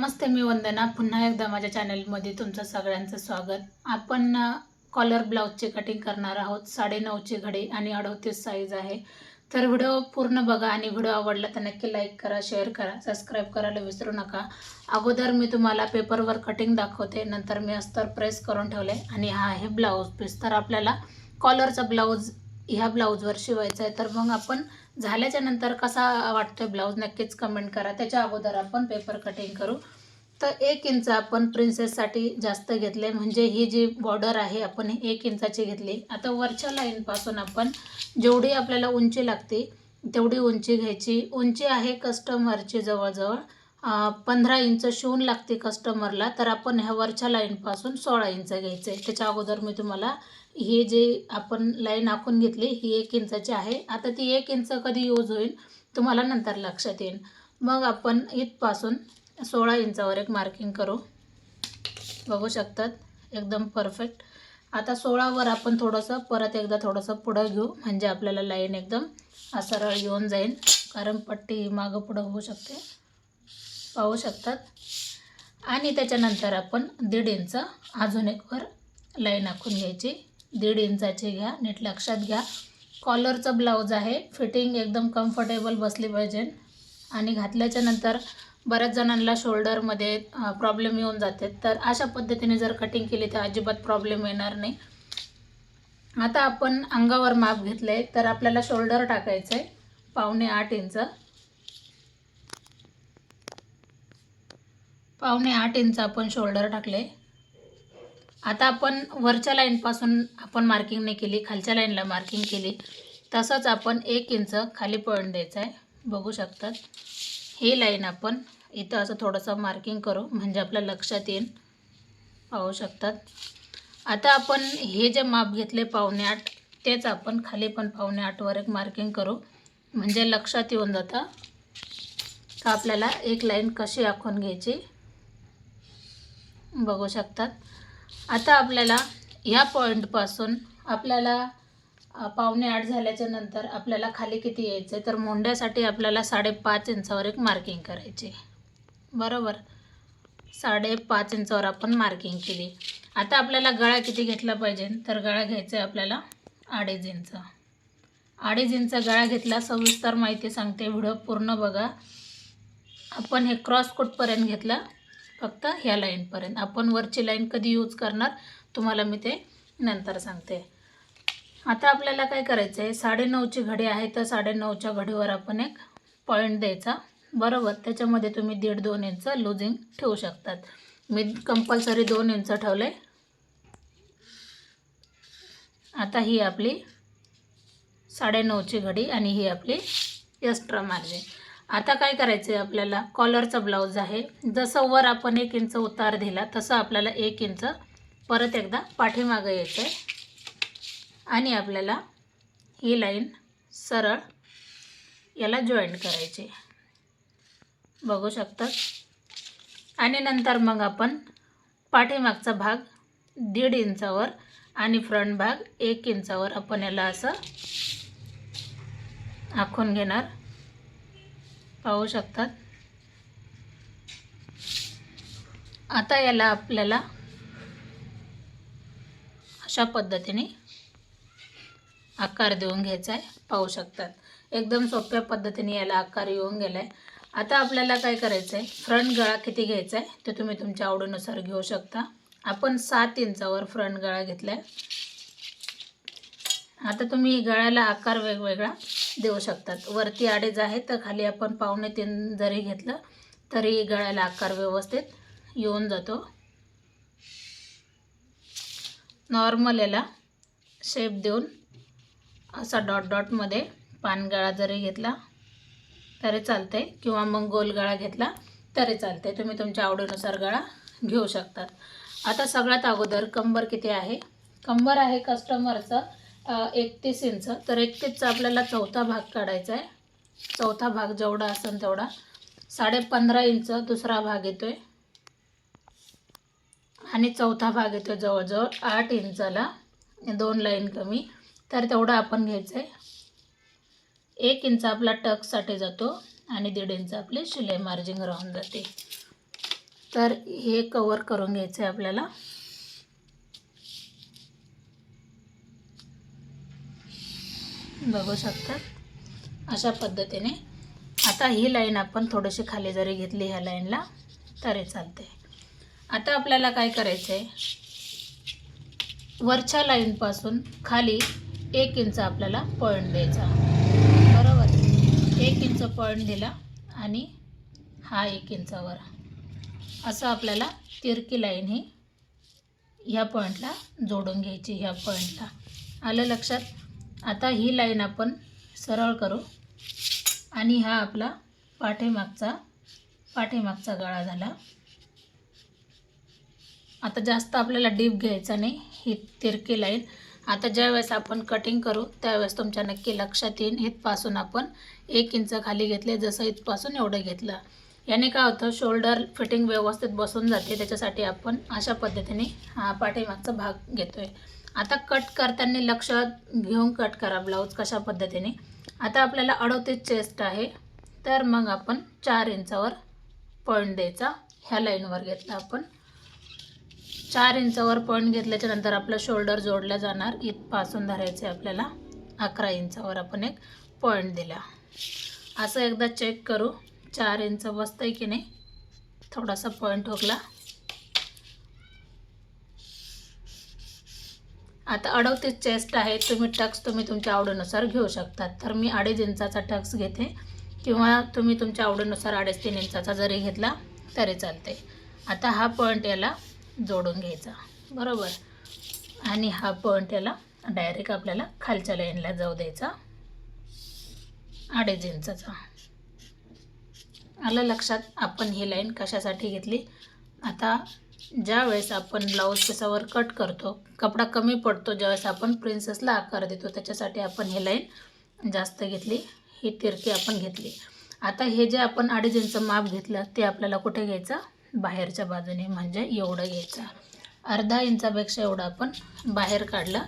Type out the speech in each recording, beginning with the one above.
नमस्ते मी वंदना. पुन्हा एकदा माझ्या चॅनलमध्ये तुमचं सगळ्यांचं स्वागत. आपण कॉलर ब्लाऊजची कटिंग करणार आहोत. साडेनऊचे घडी आणि अडवतीस साईज आहे. तर व्हिडिओ पूर्ण बघा आणि व्हिडिओ आवडला तर नक्की लाईक करा शेअर करा सबस्क्राईब करायला विसरू नका. अगोदर मी तुम्हाला पेपरवर कटिंग दाखवते नंतर मी अस्तर प्रेस करून ठेवले आणि हा आहे ब्लाऊज पीस तर आपल्याला कॉलरचा ब्लाऊज ह्या ब्लाऊजवर शिवायचा आहे. तर मग आपण झाल्याच्यानंतर कसा वाटतोय ब्लाऊज नक्कीच कमेंट करा. त्याच्या अगोदर आपण पेपर कटिंग करू. तर एक इंच आपण प्रिन्सेससाठी जास्त घेतले. म्हणजे ही जी बॉर्डर आहे आपण एक इंचाची घेतली. आता वरच्या लाईनपासून आपण जेवढी आपल्याला उंची लागते तेवढी उंची घ्यायची. उंची आहे कस्टमरची जवळजवळ पंधरा इंच शिवून लागते कस्टमरला तर आपण ह्या वरच्या लाईनपासून सोळा इंच घ्यायचं. आहे त्याच्या अगोदर मी तुम्हाला ही जे आपण लाईन आखून घेतली ही एक इंचाची आहे. आता ती एक इंच कधी यूज होईल तुम्हाला नंतर लक्षात येईल. मग आपण इथपासून सोळा इंचावर एक मार्किंग करू. बघू शकतात एकदम परफेक्ट आता सोळावर आपण थोडंसं परत एकदा थोडंसं पुढं घेऊ म्हणजे आपल्याला लाईन एकदम सरळ येऊन जाईल. कारण पट्टी मागं पुढं होऊ शकते. पाहू शकतात. आणि त्याच्यानंतर आपण दीड इंच अजून एक वर लाईन आखून घ्यायची. दीड इंचाची घ्या नीट लक्षात घ्या. कॉलरचं ब्लाऊज आहे फिटिंग एकदम कम्फर्टेबल बसली पाहिजे. आणि घातल्याच्या नंतर बऱ्याच जणांना शोल्डरमध्ये प्रॉब्लेम येऊन जाते. तर अशा पद्धतीने जर कटिंग केली तर अजिबात प्रॉब्लेम येणार नाही. आता आपण अंगावर माप घेतले तर आपल्याला शोल्डर टाकायचं आहे पावणे आठ इंच. पावणे आठ इंच आपण शोल्डर टाकले. आता आपण वरच्या लाईनपासून आपण मार्किंग नाही केली खालच्या लाईनला मार्किंग केली. तसंच आपण एक इंच खाली पॉईंट द्यायचं आहे बघू शकतात. ही लाईन आपण इथं असं थोडंसं मार्किंग करू म्हणजे आपल्या लक्षात येईल. पाहू शकतात. आता आपण हे जे माप घेतले पावणे आठ तेच आपण खाली पण पावणे आठवर एक मार्किंग करू. म्हणजे लक्षात येऊन जातं का आपल्याला एक लाईन कशी आखून घ्यायची. बघू शकतात. आता आपल्याला ह्या पॉईंटपासून आपल्याला पावणे आठ झाल्याच्यानंतर आपल्याला खाली किती यायचं आहे तर मोंड्यासाठी आपल्याला साडेपाच इंचावर एक मार्किंग करायची बरोबर? साडेपाच इंचावर आपण मार्किंग केली. आता आपल्याला गळा किती घेतला पाहिजे? तर गळा घ्यायचा आहे आपल्याला अडीच इंच. अडीच इंच गळा घेतला सविस्तर माहिती सांगते. व्हिडिओ पूर्ण बघा. आपण हे क्रॉस कोटपर्यंत घेतला फक्त ह्या लाईनपर्यंत. आपण वरची लाईन कधी यूज करणार? तुम्हाला मी ते नंतर सांगते. आता आपल्याला काय करायचं आहे साडेनऊची घडी आहे तर साडेनऊच्या घडीवर आपण एक पॉईंट द्यायचा. बरोबर? त्याच्यामध्ये तुम्ही दीड दोन इंच लुझिंग ठेवू शकतात. मी कंपल्सरी दोन इंच ठेवले आता ही आपली साडेनऊची घडी आणि ही आपली एक्स्ट्रा मार्जिन आता काय करायचं आहे आपल्याला? कॉलरचा ब्लाऊज आहे. जसं वर आपण एक इंच उतार दिला तसं आपल्याला एक इंच परत एकदा पाठीमागं यायचं आहे आणि आपल्याला ही लाईन सरळ याला जॉईंट करायची. बघू शकतात? आणि नंतर मग आपण पाठीमागचा भाग दीड इंचावर आणि फ्रंट भाग एक इंचावर आपण याला असं आखून घेणार. पाहू शकतात. आता याला आपल्याला अशा पद्धतीने आकार देऊन घ्यायचा आहे. पाहू शकतात. एकदम सोप्या पद्धतीने याला आकार येऊन गेला आहे आता आपल्याला काय करायचं आहे फ्रंट गळा किती घ्यायचा आहे ते तुम्ही तुमच्या आवडीनुसार घेऊ शकता. आपण सात इंचावर फ्रंट गळा घेतला आहे आता तुम्ही गळ्याला आकार वेगवेगळा देऊ शकतात. वरती आडेज आहे तर खाली आपण पावणे तीन जरी घेतलं तरी गळ्याला आकार व्यवस्थित येऊन जातो. नॉर्मल याला शेप देऊन असा डॉट डॉटमध्ये पानगळा जरी घेतला तरी चालते किंवा मग गोल गळा घेतला तरी चालते तुम्ही तुमच्या आवडीनुसार गळा घेऊ शकतात. आता सगळ्यात अगोदर कंबर किती आहे? कंबर आहे कस्टमरचं एकतीस इंच. तर एकतीसचा आपल्याला चौथा भाग काढायचा आहे. चौथा भाग जेवढा असेल तेवढा. साडे पंधरा इंच दुसरा भाग येतो आहे आणि चौथा भाग येतो जवळजवळ आठ इंचाला. दोन लाईन कमी. तर तेवढा आपण घ्यायचं आहे एक इंच आपला टकसाठी जातो आणि दीड इंच आपली शिलाई मार्जिंग राहून जाते. तर हे कवर करून घ्यायचं आहे आपल्याला. बघू शकतात अशा पद्धतीने. आता ही लाईन आपण थोडीशी खाली जरी घेतली ह्या लाईनला तरी चालते. आता आपल्याला काय करायचं आहे वरच्या लाईनपासून खाली एक इंच आपल्याला पॉईंट द्यायचा बरोबर? एक इंच पॉईंट दिला आणि हा एक इंचावर. असं आपल्याला तिरकी लाईन ही ह्या पॉईंटला जोडून घ्यायची ह्या पॉईंटला. आलं लक्षात? आता ही लाईन आपण सरळ करू. आणि हा आपला पाठीमागचा पाठीमागचा गळा झाला. आता जास्त आपल्याला डीप घ्यायचा नाही ही तिरकी लाईन. आता ज्यावेळेस आपण कटिंग करू त्यावेळेस तुमच्या नक्की लक्षात येईल इथपासून आपण एक इंच खाली घेतले जसं इथपासून एवढं घेतलं. याने काय होतं शोल्डर फिटिंग व्यवस्थित बसून जाते त्याच्यासाठी आपण अशा पद्धतीने हा पाठीमागचा भाग घेतो आहे आता कट करताना लक्ष घेऊन कट करा ब्लाऊज कशा पद्धतीने. आता आपल्याला अडोतीस चेस्ट आहे. तर मग आपण चार इंचावर पॉईंट द्यायचा. ह्या लाईनवर घेतला आपण. चार इंचावर पॉईंट घेतल्याच्या नंतर आपलं शोल्डर जोडला जाणार. इथपासून धरायचे आपल्याला अकरा इंचावर आपण एक पॉईंट दिला. असं एकदा चेक करू. चार इंच बसतंय की नाही? थोडासा पॉईंट ठोकला आता अडवतीस चेस्ट आहे तुम्ही टक्स तुम्ही तुमच्या आवडीनुसार घेऊ शकतात. तर मी अडीच इंचाचा टक्स घेते किंवा तुम्ही तुमच्या आवडीनुसार अडीच तीन इंचाचा जरी घेतला तरी चालते आता हा पॉईंट याला जोडून घ्यायचा. बरोबर? आणि हा पॉईंट याला डायरेक्ट आपल्याला खालच्या लाईनला जाऊ द्यायचा. अडीच इंचाचा. आलं लक्षात? आपण ही लाईन कशासाठी घेतली? आता ज्या वेळेस आपण ब्लाऊज पिसावर कट करतो कपडा कमी पडतो ज्यावेळेस आपण प्रिन्सेसला आकार देतो त्याच्यासाठी आपण ही लाईन जास्त घेतली ही तिरकी आपण घेतली. आता हे जे आपण अडीच इंच माप घेतलं ते आपल्याला कुठे घ्यायचं? बाहेरच्या बाजूने म्हणजे एवढं घ्यायचं. अर्धा इंचापेक्षा एवढं आपण बाहेर काढलं.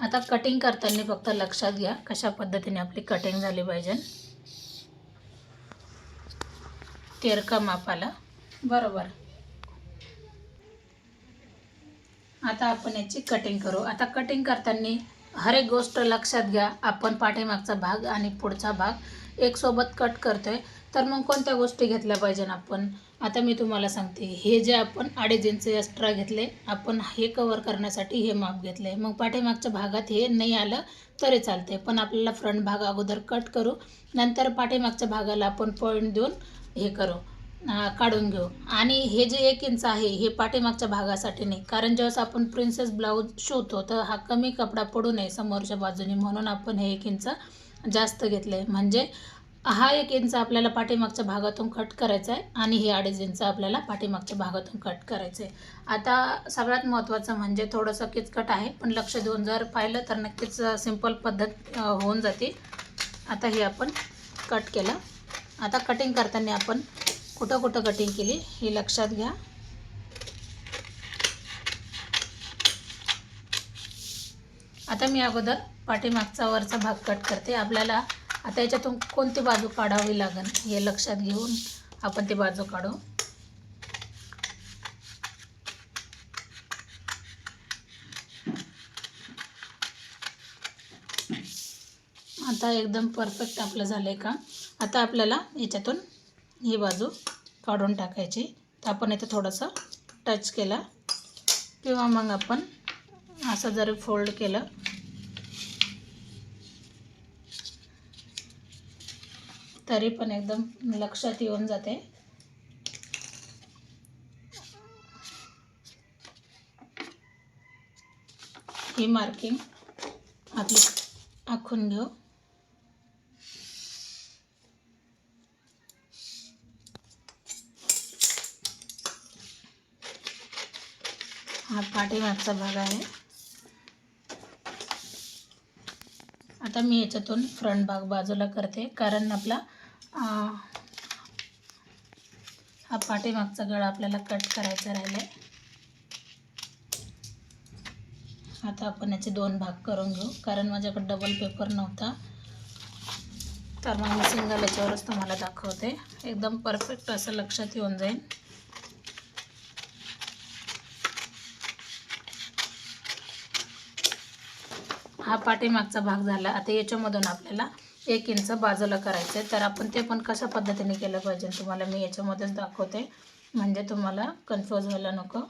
आता कटिंग करताना फक्त लक्षात घ्या कशा पद्धतीने आपली कटिंग झाली पाहिजे. तेरका मापाला बरोबर. आता आपण याची कटिंग करू. आता कटिंग करताना हर एक गोष्ट लक्षात घ्या. आपण पाठीमागचा भाग आणि पुढचा भाग एक सोबत कट करतोय. तर मग कोणत्या गोष्टी घेतल्या पाहिजे आपण? आता मी तुम्हाला सांगते. हे जे आपण अडीच इंच एक्स्ट्रा घेतले आपण हे कवर करण्यासाठी हे माप घेतले. मग पाठीमागच्या भागात हे नाही आलं तरी चालते पण आपल्याला फ्रंट भाग अगोदर कट करू. नंतर पाठीमागच्या भागाला आपण पॉईंट देऊन हे करू काढून घेऊ. आणि हे जे एक इंच आहे हे पाठीमागच्या भागासाठी नाही. कारण जेव्हा आपण प्रिन्सेस ब्लाऊज शिवतो तर हा कमी कपडा पडू नये समोरच्या बाजूने. म्हणून आपण हे एक इंच जास्त घेतले म्हणजे हा एक इंच आपल्याला पाठीमागच्या भागातून कट करायचा आहे आणि हे अडीच इंच आपल्याला पाठीमागच्या भागातून कट करायचं आहे. आता सगळ्यात महत्त्वाचं म्हणजे थोडंसं किचकट आहे पण लक्ष देऊन जर पाहिलं तर नक्कीच सिंपल पद्धत होऊन जाते. आता हे आपण कट केलं. आता कटिंग करताना आपण कुठं कुठं कटिंग केली हे लक्षात घ्या. आता मी अगोदर पाठीमागचा वरचा भाग कट करते. आपल्याला आता याच्यातून कोणती बाजू काढावी लागेल हे लक्षात घेऊन आपण ती बाजू काढू. आता एकदम परफेक्ट आपलं झालं आहे का? आता आपल्याला याच्यातून ही बाजू काढून टाकायची. तर आपण इथं थोडंसं टच केलं. किंवा मग आपण असं जरी फोल्ड केलं. तरी पण एकदम लक्षात येऊन जाते. ही मार्किंग आपली आखून घेऊ. हा पाठीमागचा भाग आहे. आता मी याच्यातून फ्रंट भाग बाजूला करते. कारण आपला हा पाठीमागचा गळा आपल्याला कट करायचा राहिला आहे आता आपण याचे दोन भाग करून घेऊ. कारण माझ्याकडे डबल पेपर नव्हता. तर मग मी सिंगल याच्यावरच तुम्हाला दाखवते. एकदम परफेक्ट असं लक्षात येऊन जाईल. हा पाठीमागचा भाग झाला. आता याच्यामधून आपल्याला एक इंच बाजूला करायचं आहे तर आपण ते पण कशा पद्धतीने केलं पाहिजे तुम्हाला मी याच्यामध्येच दाखवते. म्हणजे तुम्हाला कन्फ्यूज व्हायला नको.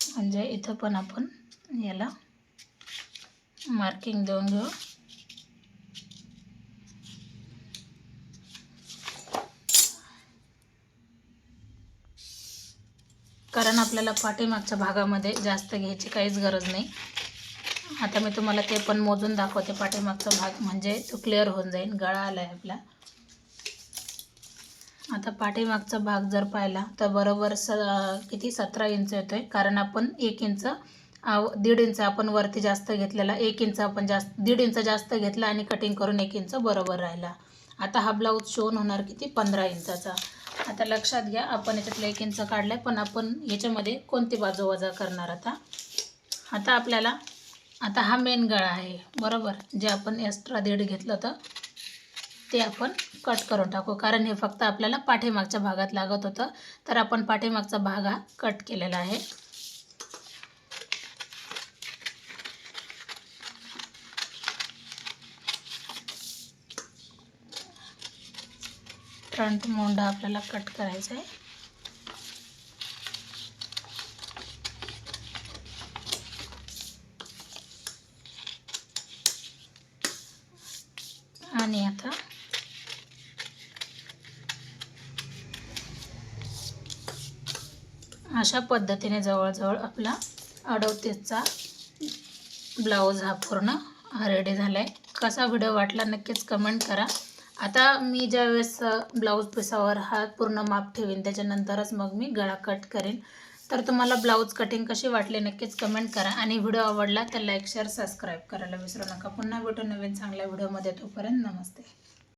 म्हणजे इथं पण आपण याला मार्किंग देऊन घेऊ कारण आपल्याला पाठीमागच्या भागामध्ये जास्त घ्यायची काहीच गरज नाही. आता मी तुम्हाला ते पण मोजून दाखवते. पाठीमागचा भाग म्हणजे तो क्लिअर होऊन जाईल. गळा आला आहे आपला. आता पाठीमागचा भाग जर पाहिला तर बरोबर स किती? सतरा इंच येतो आहे कारण आपण एक इंच आव दीड इंच आपण वरती जास्त घेतलेला. एक इंच आपण जास्त दीड इंच जास्त घेतला आणि कटिंग करून एक इंच बरोबर राहिला. आता हा ब्लाऊज शिवून होणार किती? पंधरा इंचाचा आता लक्षात घ्या आपण याच्यातलं एक इंच काढलं आहे पण आपण याच्यामध्ये कोणती बाजू वजा करणार आता? आता आपल्याला आता हा मेन गळा आहे बरोबर? जे आपण एक्स्ट्रा दीड घेतलं होतं ते आपण कट करून टाकू. कारण हे फक्त आपल्याला पाठीमागच्या भागात लागत होतं तर आपण पाठीमागचा भाग हा कट केलेला आहे. फ्रंट मोंडा आपल्याला कट करायचा आहे. आणि आता अशा पद्धतीने जवळजवळ आपला अडवतेचा ब्लाऊज हा पूर्ण रेडी झाला आहे कसा व्हिडिओ वाटला नक्कीच कमेंट करा. आता मी ज्या वेळेस ब्लाऊज पिसावर हा पूर्ण माप ठेवीन त्याच्यानंतरच मग मी गळा कट करेन. तर तुम्हाला ब्लाऊज कटिंग कशी वाटली नक्कीच कमेंट करा आणि व्हिडिओ आवडला तर लाईक शेअर सबस्क्राईब करायला विसरू नका. पुन्हा भेटू नवीन चांगल्या व्हिडिओमध्ये तोपर्यंत नमस्ते.